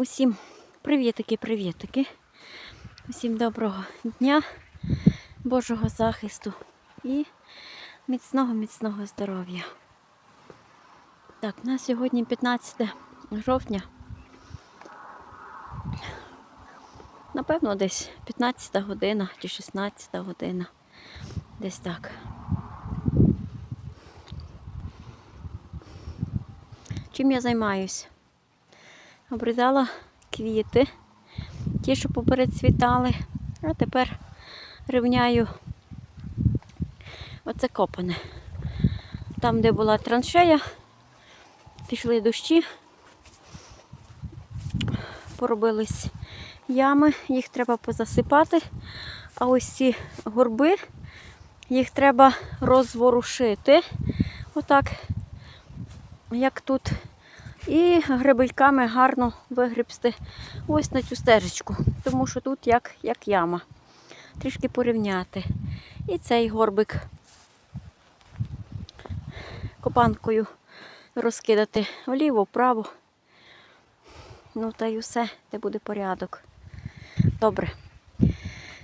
Усім привітики, привітики. Усім доброго дня, Божого захисту і міцного, міцного здоров'я. Так, у нас сьогодні 15 жовтня. Напевно, десь 15 година чи 16 година. Десь так. Чим я займаюсь? Обрізала квіти, ті, що попередцвітали, а тепер рівняю оце копане. Там, де була траншея, пішли дощі, поробились ями, їх треба позасипати, а ось ці горби, їх треба розворушити. Отак, як тут і гребельками гарно вигребсти ось на цю стежечку, тому що тут як, як яма. Трішки порівняти. І цей горбик копанкою розкидати вліво, вправо. Ну та й усе, де буде порядок. Добре.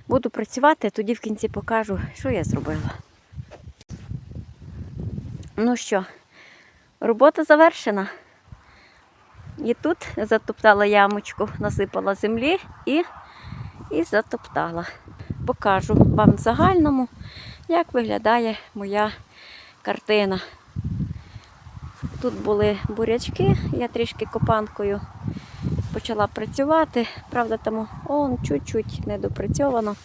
Буду працювати, тоді в кінці покажу, що я зробила. Ну що, робота завершена. І тут затоптала ямочку, насипала землі і, і затоптала. Покажу вам в загальному, як виглядає моя картина. Тут були бурячки, я трішки копанкою почала працювати. Правда, тому он чуть-чуть недопрацьовано.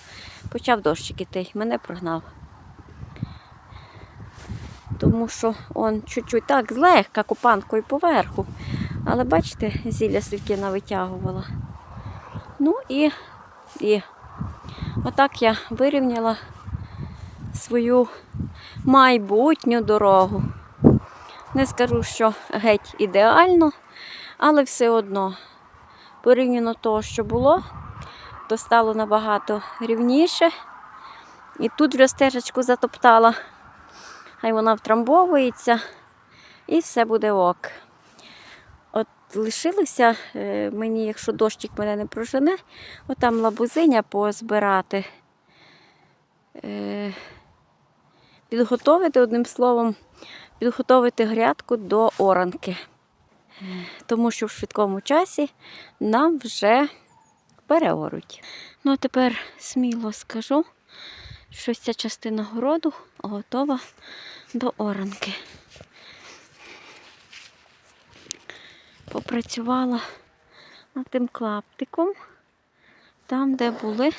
Почав дощик іти, мене прогнав. Тому що он чуть-чуть так злегка копанкою поверху. Але бачите, зілля скільки навитягувала. Ну і, і отак я вирівняла свою майбутню дорогу. Не скажу, що геть ідеально, але все одно, порівняно того, що було, то стало набагато рівніше. І тут вже стежечку затоптала, хай вона втрамбовується, і все буде ок. От лишилося е, мені, якщо дощик мене не прожене, отам лабузиня позбирати. Е, Підготовити, одним словом, підготовити грядку до оранки. Тому що в швидкому часі нам вже переоруть. Ну, а тепер сміло скажу, що ця частина городу готова до оранки. Попрацювала над тим клаптиком, там, де були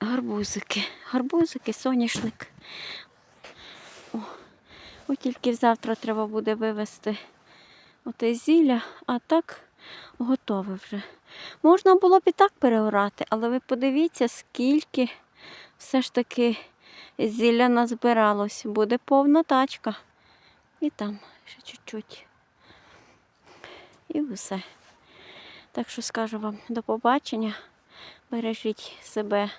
гарбузики. Гарбузики, соняшник. О, от тільки завтра треба буде вивезти оте зілля, а так готове вже. Можна було б і так переорати, але ви подивіться, скільки все ж таки зілля назбиралось. Буде повна тачка. І там ще чуть-чуть. І все. Так що скажу вам до побачення. Бережіть себе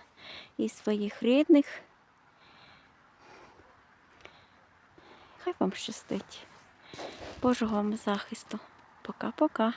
і своїх рідних. Хай вам щастить. Божого вам захисту. Пока-пока.